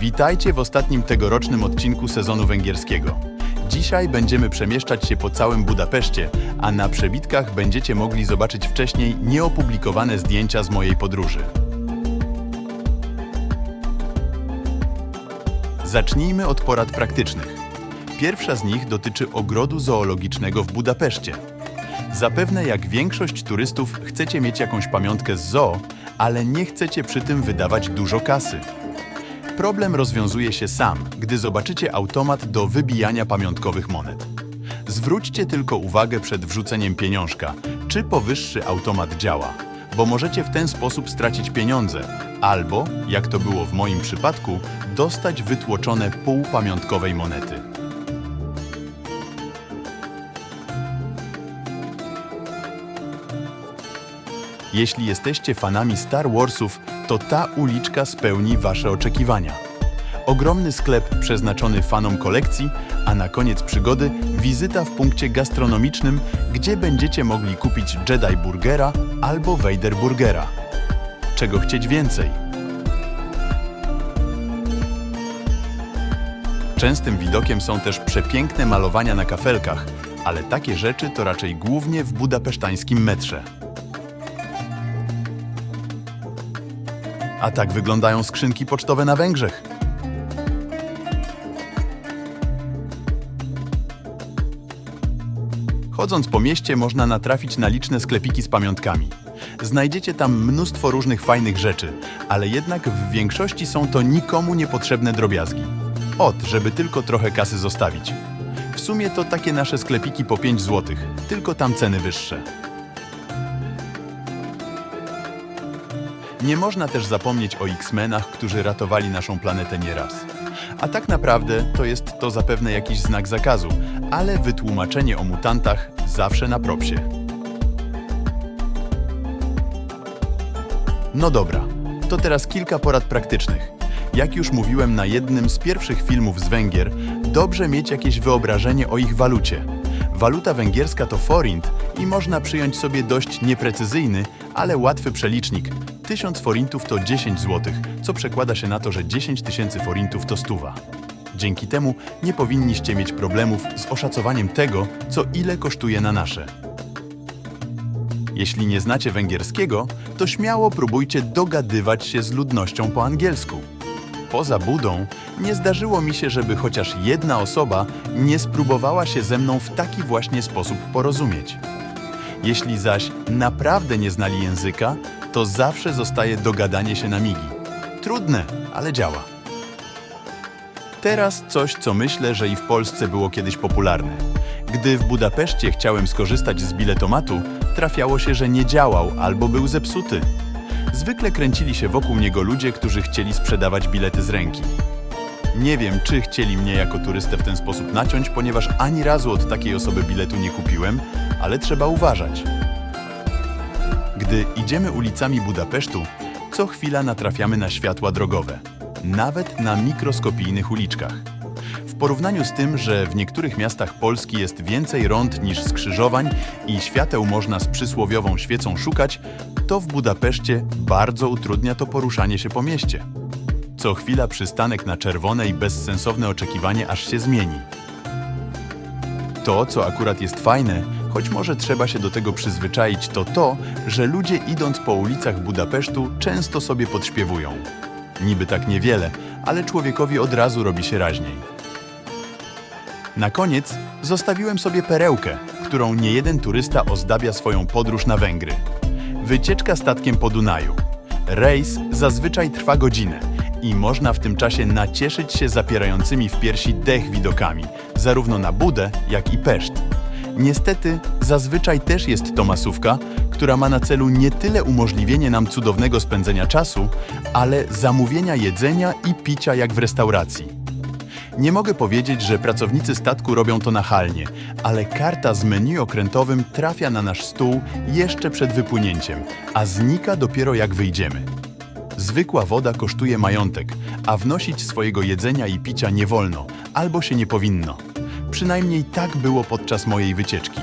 Witajcie w ostatnim tegorocznym odcinku sezonu węgierskiego. Dzisiaj będziemy przemieszczać się po całym Budapeszcie, a na przebitkach będziecie mogli zobaczyć wcześniej nieopublikowane zdjęcia z mojej podróży. Zacznijmy od porad praktycznych. Pierwsza z nich dotyczy ogrodu zoologicznego w Budapeszcie. Zapewne jak większość turystów chcecie mieć jakąś pamiątkę z zoo, ale nie chcecie przy tym wydawać dużo kasy. Problem rozwiązuje się sam, gdy zobaczycie automat do wybijania pamiątkowych monet. Zwróćcie tylko uwagę przed wrzuceniem pieniążka, czy powyższy automat działa, bo możecie w ten sposób stracić pieniądze, albo, jak to było w moim przypadku, dostać wytłoczone półpamiątkowej monety. Jeśli jesteście fanami Star Warsów, to ta uliczka spełni Wasze oczekiwania. Ogromny sklep przeznaczony fanom kolekcji, a na koniec przygody wizyta w punkcie gastronomicznym, gdzie będziecie mogli kupić Jedi Burgera albo Vader Burgera. Czego chcieć więcej? Częstym widokiem są też przepiękne malowania na kafelkach, ale takie rzeczy to raczej głównie w budapesztańskim metrze. A tak wyglądają skrzynki pocztowe na Węgrzech. Chodząc po mieście można natrafić na liczne sklepiki z pamiątkami. Znajdziecie tam mnóstwo różnych fajnych rzeczy, ale jednak w większości są to nikomu niepotrzebne drobiazgi. Ot, żeby tylko trochę kasy zostawić. W sumie to takie nasze sklepiki po 5 zł, tylko tam ceny wyższe. Nie można też zapomnieć o X-Menach, którzy ratowali naszą planetę nieraz. A tak naprawdę to jest to zapewne jakiś znak zakazu, ale wytłumaczenie o mutantach zawsze na propsie. No dobra, to teraz kilka porad praktycznych. Jak już mówiłem na jednym z pierwszych filmów z Węgier, dobrze mieć jakieś wyobrażenie o ich walucie. Waluta węgierska to forint i można przyjąć sobie dość nieprecyzyjny, ale łatwy przelicznik. 1000 forintów to 10 zł, co przekłada się na to, że 10 tysięcy forintów to stuwa. Dzięki temu nie powinniście mieć problemów z oszacowaniem tego, co ile kosztuje na nasze. Jeśli nie znacie węgierskiego, to śmiało próbujcie dogadywać się z ludnością po angielsku. Poza budą, nie zdarzyło mi się, żeby chociaż jedna osoba nie spróbowała się ze mną w taki właśnie sposób porozumieć. Jeśli zaś naprawdę nie znali języka, to zawsze zostaje dogadanie się na migi. Trudne, ale działa. Teraz coś, co myślę, że i w Polsce było kiedyś popularne. Gdy w Budapeszcie chciałem skorzystać z biletomatu, trafiało się, że nie działał albo był zepsuty. Zwykle kręcili się wokół niego ludzie, którzy chcieli sprzedawać bilety z ręki. Nie wiem, czy chcieli mnie jako turystę w ten sposób naciąć, ponieważ ani razu od takiej osoby biletu nie kupiłem, ale trzeba uważać. Gdy idziemy ulicami Budapesztu, co chwila natrafiamy na światła drogowe, nawet na mikroskopijnych uliczkach. W porównaniu z tym, że w niektórych miastach Polski jest więcej rond niż skrzyżowań i świateł można z przysłowiową świecą szukać, to w Budapeszcie bardzo utrudnia to poruszanie się po mieście. Co chwila przystanek na czerwone i bezsensowne oczekiwanie aż się zmieni. To, co akurat jest fajne, choć może trzeba się do tego przyzwyczaić, to to, że ludzie idąc po ulicach Budapesztu często sobie podśpiewują. Niby tak niewiele, ale człowiekowi od razu robi się raźniej. Na koniec zostawiłem sobie perełkę, którą niejeden turysta ozdabia swoją podróż na Węgry. Wycieczka statkiem po Dunaju. Rejs zazwyczaj trwa godzinę i można w tym czasie nacieszyć się zapierającymi w piersi dech widokami, zarówno na Budę, jak i Peszt. Niestety, zazwyczaj też jest to masówka, która ma na celu nie tyle umożliwienie nam cudownego spędzenia czasu, ale zamówienia jedzenia i picia jak w restauracji. Nie mogę powiedzieć, że pracownicy statku robią to nachalnie, ale karta z menu okrętowym trafia na nasz stół jeszcze przed wypłynięciem, a znika dopiero jak wyjdziemy. Zwykła woda kosztuje majątek, a wnosić swojego jedzenia i picia nie wolno, albo się nie powinno. Przynajmniej tak było podczas mojej wycieczki.